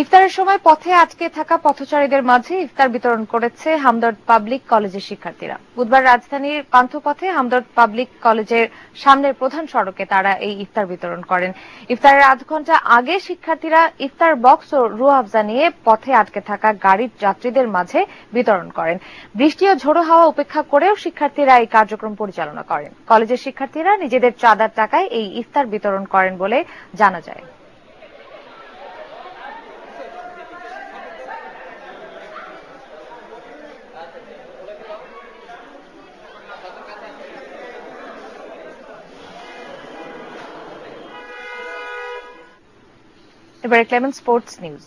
ইফতারের সময় পথে আটকে থাকা পথচারীদের মাঝে ইফতার বিতরণ করেছে হামদর্দ পাবলিক কলেজের শিক্ষার্থীরা। বুধবার রাজধানীর পান্থপথে হামদর্দ পাবলিক কলেজের সামনের প্রধান সড়কে তারা এই ইফতার বিতরণ করেন। ইফতারের আধ ঘণ্টা আগে শিক্ষার্থীরা ইফতার বক্স ও রু আফজা নিয়ে পথে আটকে থাকা গাড়ির যাত্রীদের মাঝে বিতরণ করেন। বৃষ্টি ও ঝোড়ো হাওয়া উপেক্ষা করেও শিক্ষার্থীরা এই কার্যক্রম পরিচালনা করেন। কলেজের শিক্ষার্থীরা নিজেদের চাঁদার টাকায় এই ইফতার বিতরণ করেন বলে জানা যায়। এবারে ক্লেমেন্ট স্পোর্টস নিউজ